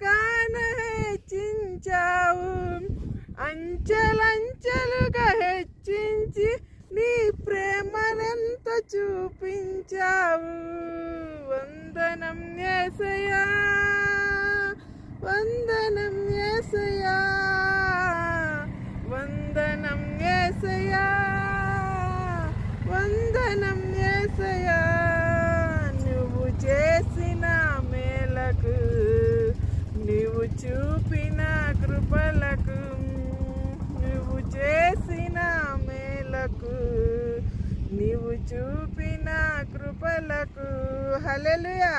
నన్నెంతగానో హెచ్చించావు అంచెలంచెలుగా హెచ్చించి నీ ప్రేమనంత చూపించావు. వందనం ఏసయా వందనం ఏసయా వందనం ఏసయా వందనం ఏసయా నువ్వు చేసిన మేలకు చూపిన కృపలకు నువ్వు చేసిన మేలకు నీవు చూపిన కృపలకు. హలెలుయా